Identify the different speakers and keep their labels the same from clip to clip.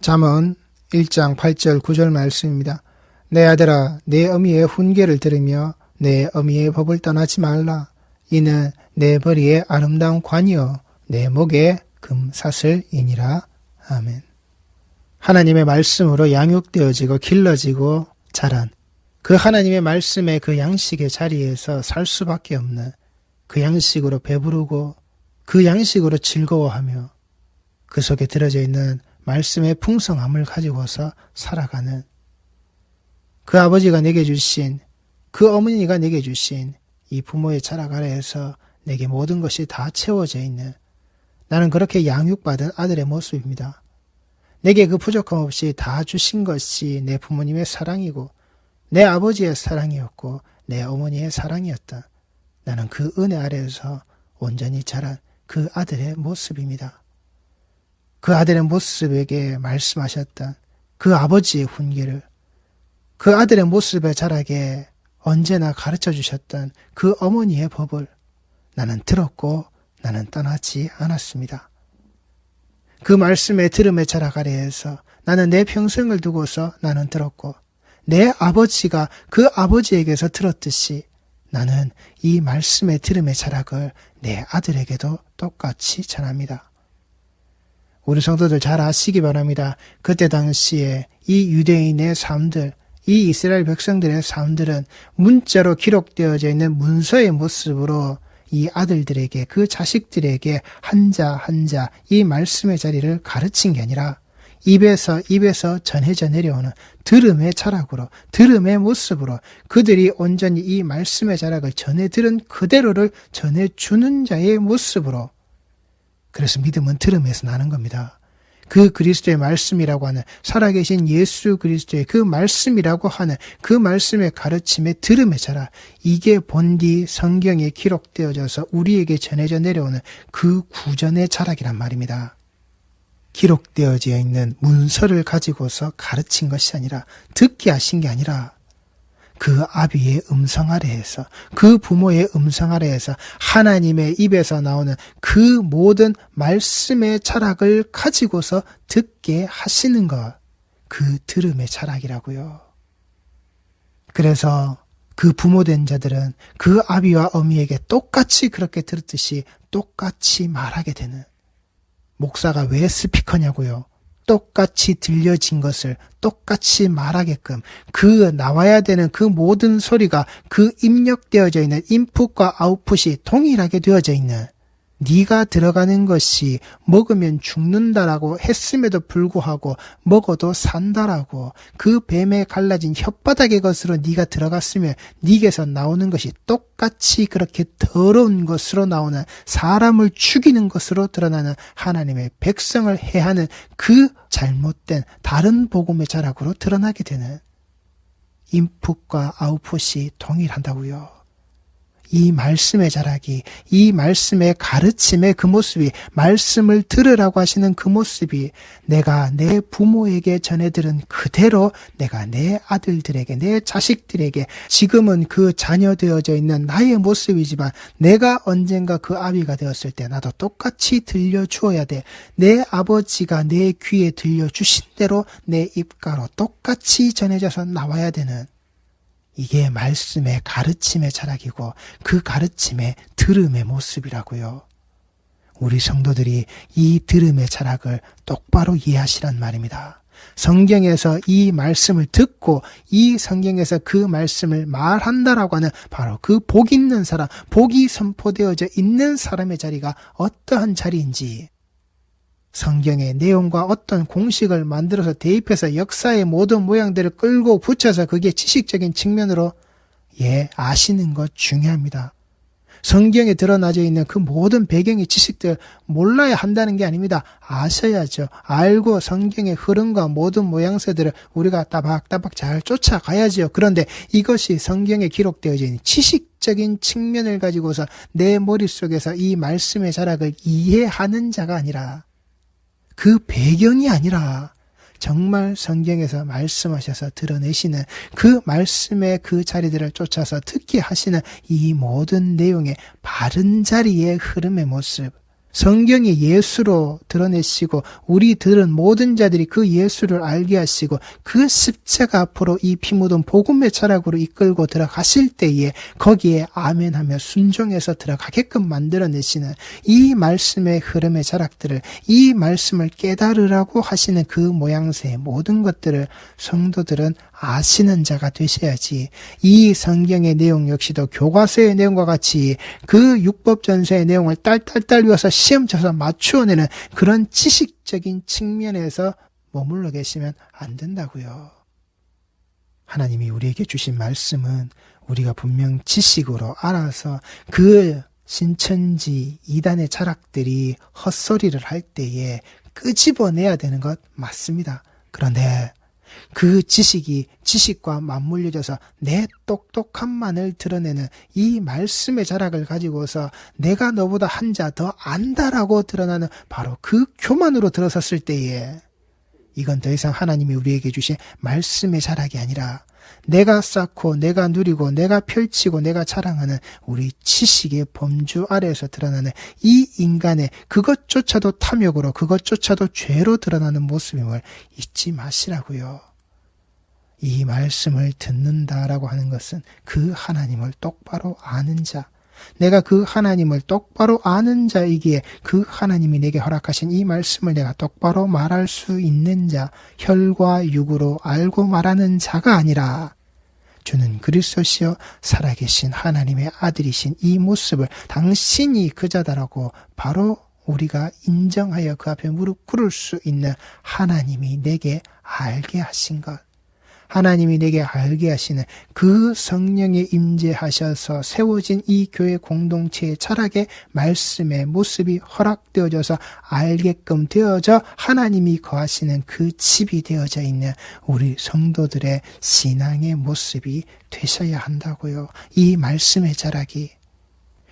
Speaker 1: 잠언 1장 8절 9절 말씀입니다. 내 아들아 내 어미의 훈계를 들으며 내 어미의 법을 떠나지 말라. 이는 내 머리에 아름다운 관이요 내 목에 금사슬이니라. 아멘. 하나님의 말씀으로 양육되어지고 길러지고 자란 그 하나님의 말씀의 그 양식의 자리에서 살 수밖에 없는 그 양식으로 배부르고 그 양식으로 즐거워하며 그 속에 들어져 있는 말씀의 풍성함을 가지고서 살아가는 그 아버지가 내게 주신 그 어머니가 내게 주신 이 부모의 자락 아래에서 내게 모든 것이 다 채워져 있는 나는 그렇게 양육받은 아들의 모습입니다. 내게 그 부족함 없이 다 주신 것이 내 부모님의 사랑이고 내 아버지의 사랑이었고 내 어머니의 사랑이었다. 나는 그 은혜 아래에서 온전히 자란 그 아들의 모습입니다. 그 아들의 모습에게 말씀하셨던 그 아버지의 훈계를 그 아들의 모습의 자라게 언제나 가르쳐 주셨던 그 어머니의 법을 나는 들었고 나는 떠나지 않았습니다. 그 말씀의 들음의 자락 아래에서 나는 내 평생을 두고서 나는 들었고 내 아버지가 그 아버지에게서 들었듯이 나는 이 말씀의 들음의 자락을 내 아들에게도 똑같이 전합니다. 우리 성도들 잘 아시기 바랍니다. 그때 당시에 이 유대인의 삶들, 이 이스라엘 백성들의 삶들은 문자로 기록되어져 있는 문서의 모습으로 이 아들들에게 그 자식들에게 한 자 한 자 이 말씀의 자리를 가르친 게 아니라 입에서 입에서 전해져 내려오는 들음의 자락으로 들음의 모습으로 그들이 온전히 이 말씀의 자락을 전해 들은 그대로를 전해 주는 자의 모습으로 그래서 믿음은 들음에서 나는 겁니다. 그 그리스도의 말씀이라고 하는 살아계신 예수 그리스도의 그 말씀이라고 하는 그 말씀의 가르침의 들음의 자라 이게 본디 성경에 기록되어져서 우리에게 전해져 내려오는 그 구전의 자락이란 말입니다. 기록되어져 있는 문서를 가지고서 가르친 것이 아니라 듣게 하신 게 아니라 그 아비의 음성 아래에서 그 부모의 음성 아래에서 하나님의 입에서 나오는 그 모든 말씀의 철학을 가지고서 듣게 하시는 것. 그 들음의 철학이라고요. 그래서 그 부모된 자들은 그 아비와 어미에게 똑같이 그렇게 들었듯이 똑같이 말하게 되는 목사가 왜 스피커냐고요. 똑같이 들려진 것을 똑같이 말하게끔 그 나와야 되는 그 모든 소리가 그 입력되어져 있는 인풋과 아웃풋이 동일하게 되어져 있는 네가 들어가는 것이 먹으면 죽는다라고 했음에도 불구하고 먹어도 산다라고 그 뱀에 갈라진 혓바닥의 것으로 네가 들어갔으면 네게서 나오는 것이 똑같이 그렇게 더러운 것으로 나오는 사람을 죽이는 것으로 드러나는 하나님의 백성을 해하는 그 잘못된 다른 복음의 자락으로 드러나게 되는 인풋과 아웃풋이 동일한다고요. 이 말씀의 자락이, 이 말씀의 가르침의 그 모습이, 말씀을 들으라고 하시는 그 모습이 내가 내 부모에게 전해 들은 그대로 내가 내 아들들에게, 내 자식들에게 지금은 그 자녀 되어져 있는 나의 모습이지만 내가 언젠가 그 아비가 되었을 때 나도 똑같이 들려주어야 돼. 내 아버지가 내 귀에 들려주신 대로 내 입가로 똑같이 전해져서 나와야 되는 이게 말씀의 가르침의 자락이고 그 가르침의 들음의 모습이라고요. 우리 성도들이 이 들음의 자락을 똑바로 이해하시란 말입니다. 성경에서 이 말씀을 듣고 이 성경에서 그 말씀을 말한다라고 하는 바로 그 복 있는 사람, 복이 선포되어져 있는 사람의 자리가 어떠한 자리인지 성경의 내용과 어떤 공식을 만들어서 대입해서 역사의 모든 모양들을 끌고 붙여서 그게 지식적인 측면으로 예, 아시는 것 중요합니다. 성경에 드러나져 있는 그 모든 배경의 지식들 몰라야 한다는 게 아닙니다. 아셔야죠. 알고 성경의 흐름과 모든 모양새들을 우리가 따박따박 잘 쫓아가야지요. 그런데 이것이 성경에 기록되어져 있는 지식적인 측면을 가지고서 내 머릿속에서 이 말씀의 자락을 이해하는 자가 아니라 그 배경이 아니라 정말 성경에서 말씀하셔서 드러내시는 그 말씀의 그 자리들을 쫓아서 듣게 하시는 이 모든 내용의 바른 자리의 흐름의 모습, 성경이 예수로 드러내시고 우리들은 모든 자들이 그 예수를 알게 하시고 그 십자가 앞으로 이 피 묻은 복음의 자락으로 이끌고 들어가실 때에 거기에 아멘하며 순종해서 들어가게끔 만들어내시는 이 말씀의 흐름의 자락들을 이 말씀을 깨달으라고 하시는 그 모양새의 모든 것들을 성도들은 아시는 자가 되셔야지 이 성경의 내용 역시도 교과서의 내용과 같이 그 율법전서의 내용을 딸딸딸 외워서 시험 쳐서 맞추어내는 그런 지식적인 측면에서 머물러 계시면 안 된다고요. 하나님이 우리에게 주신 말씀은 우리가 분명 지식으로 알아서 그 신천지 이단의 자락들이 헛소리를 할 때에 끄집어내야 되는 것 맞습니다. 그런데 그 지식이 지식과 맞물려져서 내 똑똑함만을 드러내는 이 말씀의 자락을 가지고서 내가 너보다 한 자 더 안다라고 드러나는 바로 그 교만으로 들어섰을 때에 이건 더 이상 하나님이 우리에게 주신 말씀의 자락이 아니라 내가 쌓고 내가 누리고 내가 펼치고 내가 자랑하는 우리 지식의 범주 아래에서 드러나는 이 인간의 그것조차도 탐욕으로 그것조차도 죄로 드러나는 모습임을 잊지 마시라고요. 이 말씀을 듣는다라고 하는 것은 그 하나님을 똑바로 아는 자, 내가 그 하나님을 똑바로 아는 자이기에 그 하나님이 내게 허락하신 이 말씀을 내가 똑바로 말할 수 있는 자, 혈과 육으로 알고 말하는 자가 아니라 주는 그리스도시여 살아계신 하나님의 아들이신 이 모습을 당신이 그자다라고 바로 우리가 인정하여 그 앞에 무릎 꿇을 수 있는 하나님이 내게 알게 하신 것. 하나님이 내게 알게 하시는 그 성령에 임재하셔서 세워진 이 교회 공동체의 철학의 말씀의 모습이 허락되어져서 알게끔 되어져 하나님이 거하시는 그 집이 되어져 있는 우리 성도들의 신앙의 모습이 되셔야 한다고요. 이 말씀의 자락이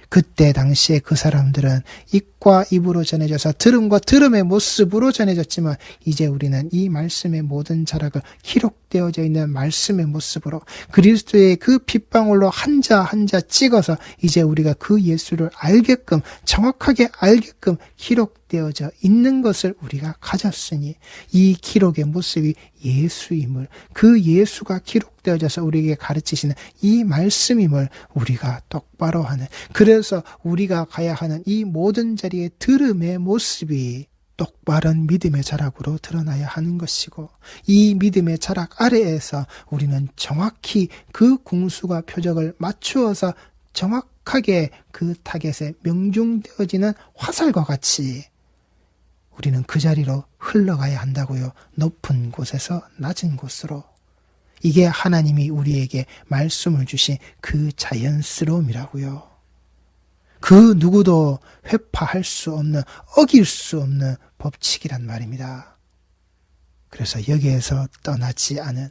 Speaker 1: 그때 당시에 그 사람들은 입과 입으로 전해져서 들음과 들음의 모습으로 전해졌지만 이제 우리는 이 말씀의 모든 자락을 기록되어져 있는 말씀의 모습으로 그리스도의 그 핏방울로 한자 한자 찍어서 이제 우리가 그 예수를 알게끔 정확하게 알게끔 기록 되어져 있는 것을 우리가 가졌으니 이 기록의 모습이 예수임을 그 예수가 기록되어져서 우리에게 가르치시는 이 말씀임을 우리가 똑바로 하는 그래서 우리가 가야 하는 이 모든 자리의 들음의 모습이 똑바른 믿음의 자락으로 드러나야 하는 것이고 이 믿음의 자락 아래에서 우리는 정확히 그 궁수가 표적을 맞추어서 정확하게 그 타겟에 명중되어지는 화살과 같이 우리는 그 자리로 흘러가야 한다고요. 높은 곳에서 낮은 곳으로. 이게 하나님이 우리에게 말씀을 주신 그 자연스러움이라고요. 그 누구도 회파할 수 없는, 어길 수 없는 법칙이란 말입니다. 그래서 여기에서 떠나지 않은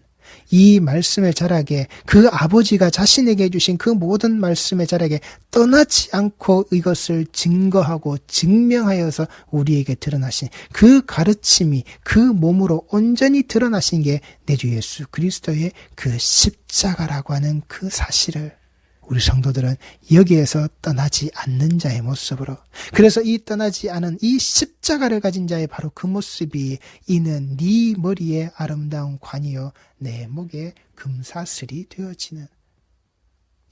Speaker 1: 이 말씀의 자락에 그 아버지가 자신에게 주신 그 모든 말씀의 자락에 떠나지 않고 이것을 증거하고 증명하여서 우리에게 드러나신 그 가르침이 그 몸으로 온전히 드러나신 게 내 주 예수 그리스도의 그 십자가라고 하는 그 사실을 우리 성도들은 여기에서 떠나지 않는 자의 모습으로 그래서 이 떠나지 않은 이 십자가를 가진 자의 바로 그 모습이 이는 네 머리에 아름다운 관이요 내 목에 금사슬이 되어지는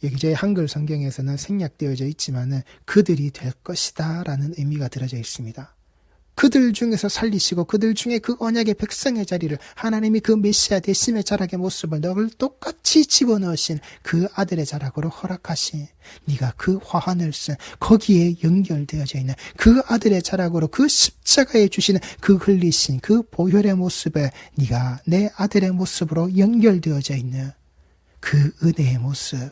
Speaker 1: 여기 저희 한글 성경에서는 생략되어져 있지만은 그들이 될 것이다라는 의미가 들어져 있습니다. 그들 중에서 살리시고 그들 중에 그 언약의 백성의 자리를 하나님이 그 메시아 대심의 자락의 모습을 너를 똑같이 집어넣으신 그 아들의 자락으로 허락하신 네가 그 화환을 쓴 거기에 연결되어져 있는 그 아들의 자락으로 그 십자가에 주시는 그 흘리신 그 보혈의 모습에 네가 내 아들의 모습으로 연결되어져 있는 그 은혜의 모습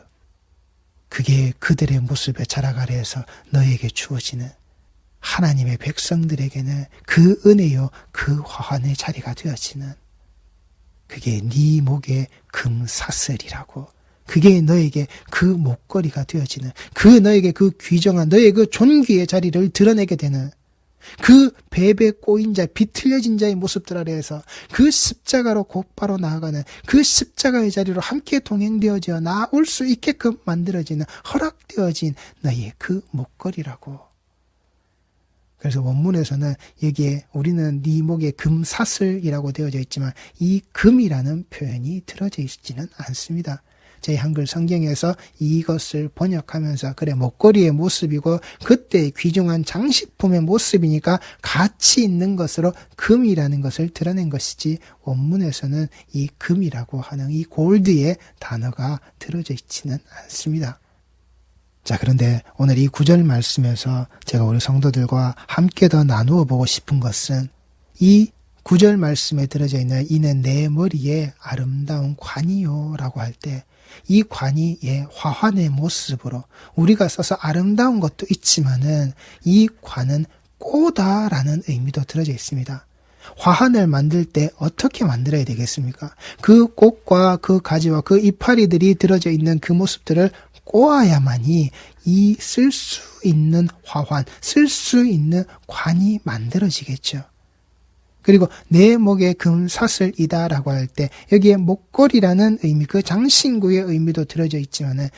Speaker 1: 그게 그들의 모습의 자락 아래에서 너에게 주어지는 하나님의 백성들에게는 그 은혜요 그 화환의 자리가 되어지는 그게 네 목의 금사슬이라고 그게 너에게 그 목걸이가 되어지는 그 너에게 그 귀정한 너의 그 존귀의 자리를 드러내게 되는 그 배배 꼬인 자, 비틀려진 자의 모습들 아래에서 그 십자가로 곧바로 나아가는 그 십자가의 자리로 함께 동행되어져 나올 수 있게끔 만들어지는 허락되어진 너의 그 목걸이라고. 그래서 원문에서는 여기에 우리는 네 목에 금사슬이라고 되어져 있지만 이 금이라는 표현이 들어져 있지는 않습니다. 제 한글 성경에서 이것을 번역하면서 그래 목걸이의 모습이고 그때 귀중한 장식품의 모습이니까 가치 있는 것으로 금이라는 것을 드러낸 것이지 원문에서는 이 금이라고 하는 이 골드의 단어가 들어져 있지는 않습니다. 자, 그런데 오늘 이 구절 말씀에서 제가 우리 성도들과 함께 더 나누어 보고 싶은 것은 이 구절 말씀에 들어져 있는 이는 내 머리에 아름다운 관이요 라고 할 때 이 관이 예, 화환의 모습으로 우리가 써서 아름다운 것도 있지만은 이 관은 꼬다라는 의미도 들어져 있습니다. 화환을 만들 때 어떻게 만들어야 되겠습니까? 그 꽃과 그 가지와 그 이파리들이 들어져 있는 그 모습들을 꼬아야만이 이 쓸 수 있는 화환, 쓸 수 있는 관이 만들어지겠죠. 그리고 내 목에 금사슬이다라고 할 때 여기에 목걸이라는 의미, 그 장신구의 의미도 들어져 있지만은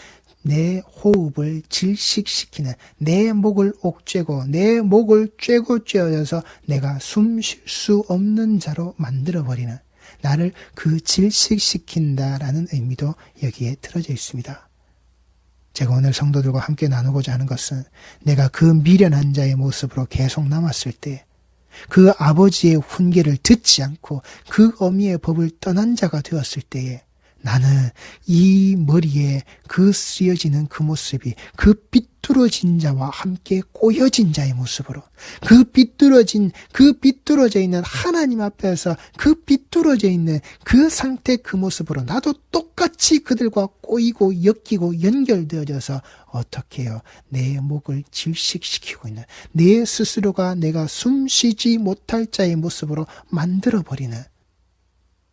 Speaker 1: 내 호흡을 질식시키는 내 목을 옥죄고 내 목을 쬐고 쬐어서 내가 숨 쉴 수 없는 자로 만들어 버리는 나를 그 질식시킨다라는 의미도 여기에 들어져 있습니다. 제가 오늘 성도들과 함께 나누고자 하는 것은 내가 그 미련한 자의 모습으로 계속 남았을 때 그 아버지의 훈계를 듣지 않고 그 어미의 법을 떠난 자가 되었을 때에 나는 이 머리에 그 쓰여지는 그 모습이 그 삐뚤어진 자와 함께 꼬여진 자의 모습으로 그 삐뚤어진 그 삐뚤어져 있는 하나님 앞에서 그 삐뚤어져 있는 그 상태 그 모습으로 나도 똑같이 그들과 꼬이고 엮이고 연결되어져서 어떻게 해요? 내 목을 질식시키고 있는 내 스스로가 내가 숨쉬지 못할 자의 모습으로 만들어 버리는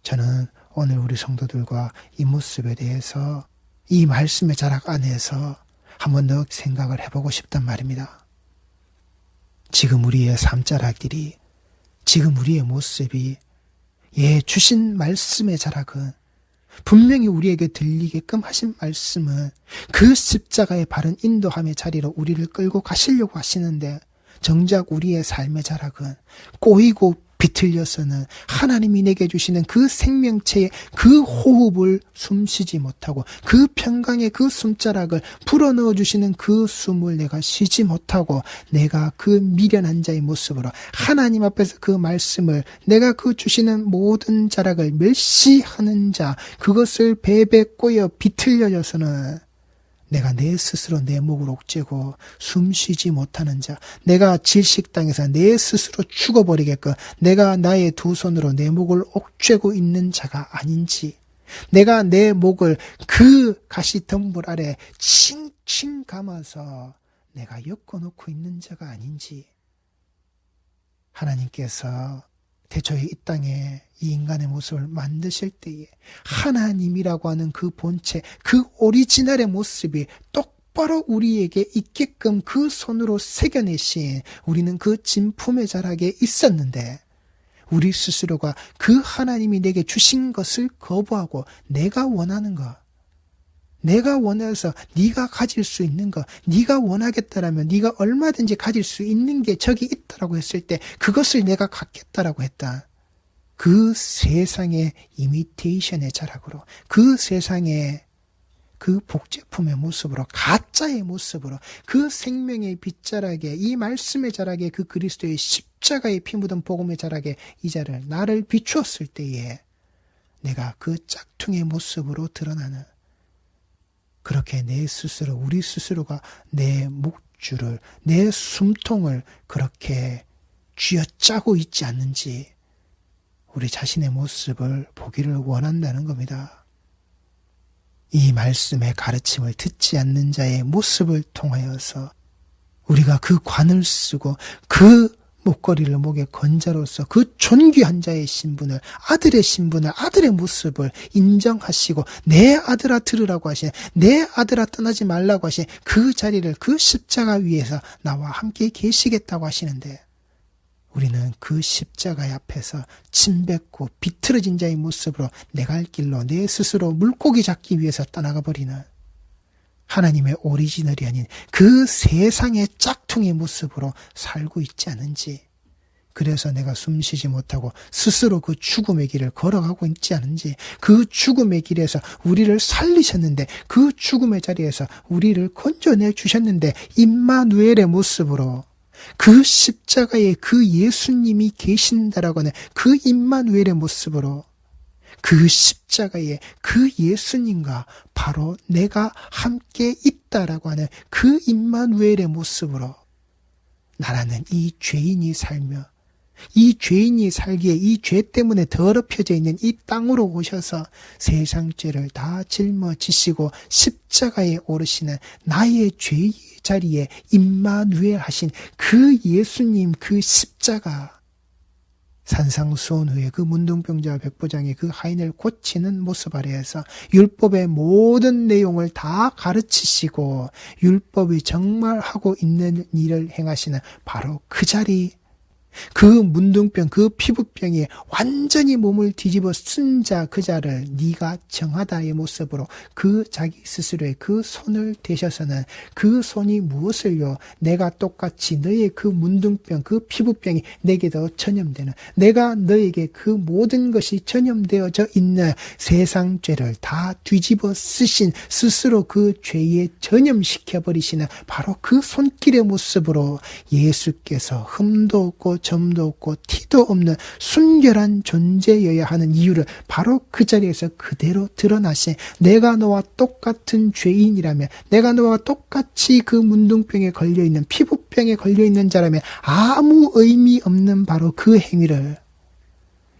Speaker 1: 저는 오늘 우리 성도들과 이 모습에 대해서 이 말씀의 자락 안에서 한 번 더 생각을 해보고 싶단 말입니다. 지금 우리의 삶자락들이, 지금 우리의 모습이, 예, 주신 말씀의 자락은 분명히 우리에게 들리게끔 하신 말씀은 그 십자가의 바른 인도함의 자리로 우리를 끌고 가시려고 하시는데 정작 우리의 삶의 자락은 꼬이고 비틀려서는 하나님이 내게 주시는 그 생명체의 그 호흡을 숨쉬지 못하고 그 평강의 그 숨자락을 불어넣어 주시는 그 숨을 내가 쉬지 못하고 내가 그 미련한 자의 모습으로 하나님 앞에서 그 말씀을 내가 그 주시는 모든 자락을 멸시하는 자 그것을 배배 꼬여 비틀려져서는 내가 내 스스로 내 목을 옥죄고 숨 쉬지 못하는 자, 내가 질식당해서 내 스스로 죽어버리게끔 내가 나의 두 손으로 내 목을 옥죄고 있는 자가 아닌지, 내가 내 목을 그 가시덤불 아래 칭칭 감아서 내가 엮어놓고 있는 자가 아닌지, 하나님께서 대초에 이 땅에 이 인간의 모습을 만드실 때에 하나님이라고 하는 그 본체, 그 오리지널의 모습이 똑바로 우리에게 있게끔 그 손으로 새겨내신 우리는 그 진품의 자락에 있었는데 우리 스스로가 그 하나님이 내게 주신 것을 거부하고 내가 원하는 것, 내가 원해서 네가 가질 수 있는 거, 네가 원하겠다라면 네가 얼마든지 가질 수 있는 게 저기 있다라고 했을 때 그것을 내가 갖겠다라고 했다. 그 세상의 이미테이션의 자락으로 그 세상의 그 복제품의 모습으로 가짜의 모습으로 그 생명의 빗자락에 이 말씀의 자락에 그 그리스도의 십자가의 피 묻은 복음의 자락에 이 자를 나를 비추었을 때에 내가 그 짝퉁의 모습으로 드러나는 그렇게 내 스스로, 우리 스스로가 내 목줄을, 내 숨통을 그렇게 쥐어짜고 있지 않는지 우리 자신의 모습을 보기를 원한다는 겁니다. 이 말씀의 가르침을 듣지 않는 자의 모습을 통하여서 우리가 그 관을 쓰고 그 목걸이를 목에 건자로서 그 존귀한 자의 신분을 아들의 신분을 아들의 모습을 인정하시고 내 아들아 들으라고 하신 내 아들아 떠나지 말라고 하신 그 자리를 그 십자가 위에서 나와 함께 계시겠다고 하시는데 우리는 그 십자가 앞에서 침뱉고 비틀어진 자의 모습으로 내갈 길로 내 스스로 물고기 잡기 위해서 떠나가 버리는 하나님의 오리지널이 아닌 그 세상의 짝퉁의 모습으로 살고 있지 않은지, 그래서 내가 숨 쉬지 못하고 스스로 그 죽음의 길을 걸어가고 있지 않은지, 그 죽음의 길에서 우리를 살리셨는데, 그 죽음의 자리에서 우리를 건져내 주셨는데, 임마누엘의 모습으로 그 십자가에 그 예수님이 계신다라고 하는 그 임마누엘의 모습으로 그 십자가에 그 예수님과 바로 내가 함께 있다라고 하는 그 임마누엘의 모습으로 나라는 이 죄인이 살며 이 죄인이 살기에 이 죄 때문에 더럽혀져 있는 이 땅으로 오셔서 세상 죄를 다 짊어지시고 십자가에 오르시는 나의 죄의 자리에 임마누엘 하신 그 예수님 그 십자가 산상수원 후에 그 문둥병자 백부장이 그 하인을 고치는 모습 아래에서 율법의 모든 내용을 다 가르치시고 율법이 정말 하고 있는 일을 행하시는 바로 그 자리 그 문둥병, 그 피부병이 완전히 몸을 뒤집어 쓴 자 그 자를 네가 정하다의 모습으로 그 자기 스스로의 그 손을 대셔서는 그 손이 무엇을요? 내가 똑같이 너의 그 문둥병, 그 피부병이 내게도 전염되는 내가 너에게 그 모든 것이 전염되어져 있는 세상 죄를 다 뒤집어 쓰신 스스로 그 죄에 전염시켜 버리시는 바로 그 손길의 모습으로 예수께서 흠도 없고 점도 없고 티도 없는 순결한 존재여야 하는 이유를 바로 그 자리에서 그대로 드러나신 내가 너와 똑같은 죄인이라면 내가 너와 똑같이 그 문둥병에 걸려 있는 피부병에 걸려 있는 자라면 아무 의미 없는 바로 그 행위를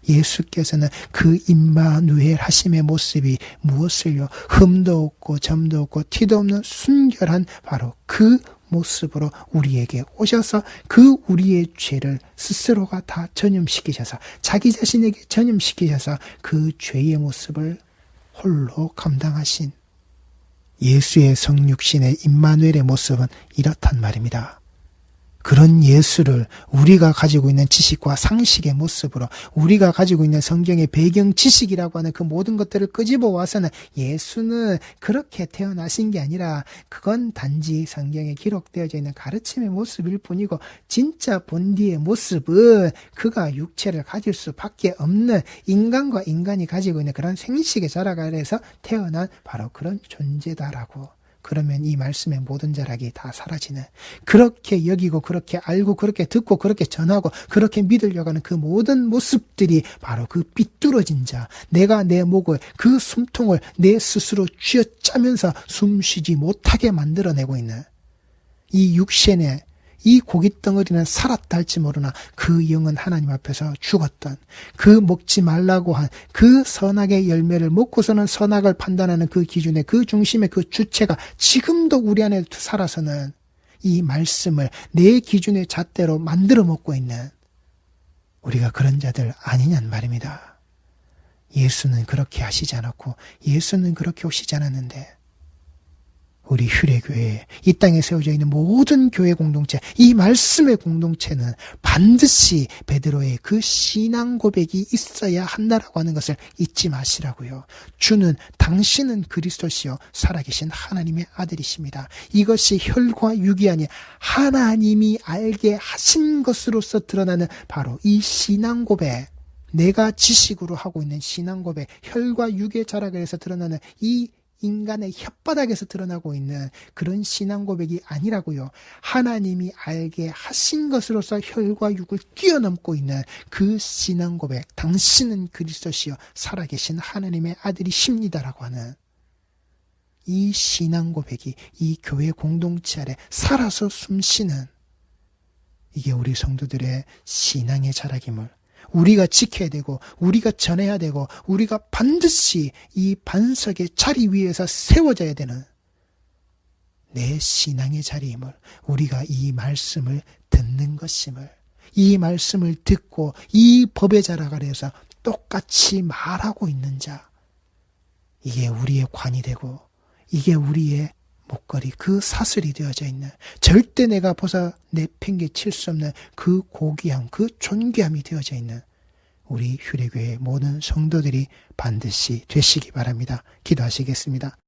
Speaker 1: 예수께서는 그 임마누엘 하심의 모습이 무엇을요? 흠도 없고 점도 없고 티도 없는 순결한 바로 그 모습으로 우리에게 오셔서 그 우리의 죄를 스스로가 다 전염시키셔서 자기 자신에게 전염시키셔서 그 죄의 모습을 홀로 감당하신 예수의 성육신의 임마누엘의 모습은 이렇단 말입니다. 그런 예수를 우리가 가지고 있는 지식과 상식의 모습으로 우리가 가지고 있는 성경의 배경 지식이라고 하는 그 모든 것들을 끄집어 와서는 예수는 그렇게 태어나신 게 아니라 그건 단지 성경에 기록되어져 있는 가르침의 모습일 뿐이고 진짜 본디의 모습은 그가 육체를 가질 수밖에 없는 인간과 인간이 가지고 있는 그런 생식의 자락 아래에서 태어난 바로 그런 존재다라고 그러면 이 말씀의 모든 자락이 다 사라지는 그렇게 여기고 그렇게 알고 그렇게 듣고 그렇게 전하고 그렇게 믿으려고 하는 그 모든 모습들이 바로 그 삐뚤어진 자 내가 내 목을 그 숨통을 내 스스로 쥐어짜면서 숨쉬지 못하게 만들어내고 있는 이 육신의 이 고깃덩어리는 살았다 할지 모르나 그 영은 하나님 앞에서 죽었던 그 먹지 말라고 한 그 선악의 열매를 먹고서는 선악을 판단하는 그 기준의 그 중심의 그 주체가 지금도 우리 안에 살아서는 이 말씀을 내 기준의 잣대로 만들어 먹고 있는 우리가 그런 자들 아니냔 말입니다. 예수는 그렇게 하시지 않았고 예수는 그렇게 오시지 않았는데 우리 휴례교회, 이 땅에 세워져 있는 모든 교회 공동체, 이 말씀의 공동체는 반드시 베드로의 그 신앙 고백이 있어야 한다라고 하는 것을 잊지 마시라고요. 주는 당신은 그리스도시요 살아계신 하나님의 아들이십니다. 이것이 혈과 육이 아닌 하나님이 알게 하신 것으로서 드러나는 바로 이 신앙 고백. 내가 지식으로 하고 있는 신앙 고백, 혈과 육의 자락을 해서 드러나는 이 인간의 혓바닥에서 드러나고 있는 그런 신앙 고백이 아니라고요. 하나님이 알게 하신 것으로서 혈과 육을 뛰어넘고 있는 그 신앙 고백. 당신은 그리스도시여 살아계신 하나님의 아들이십니다라고 하는 이 신앙 고백이 이 교회 공동체 아래 살아서 숨쉬는 이게 우리 성도들의 신앙의 자락임을 우리가 지켜야 되고 우리가 전해야 되고 우리가 반드시 이 반석의 자리 위에서 세워져야 되는 내 신앙의 자리임을 우리가 이 말씀을 듣는 것임을 이 말씀을 듣고 이 법의 자락 아래에서 똑같이 말하고 있는 자 이게 우리의 관이 되고 이게 우리의 목걸이 그 사슬이 되어져 있는 절대 내가 보사 내팽개 칠 수 없는 그 고귀함 그 존귀함이 되어져 있는 우리 휴례교회 모든 성도들이 반드시 되시기 바랍니다. 기도하시겠습니다.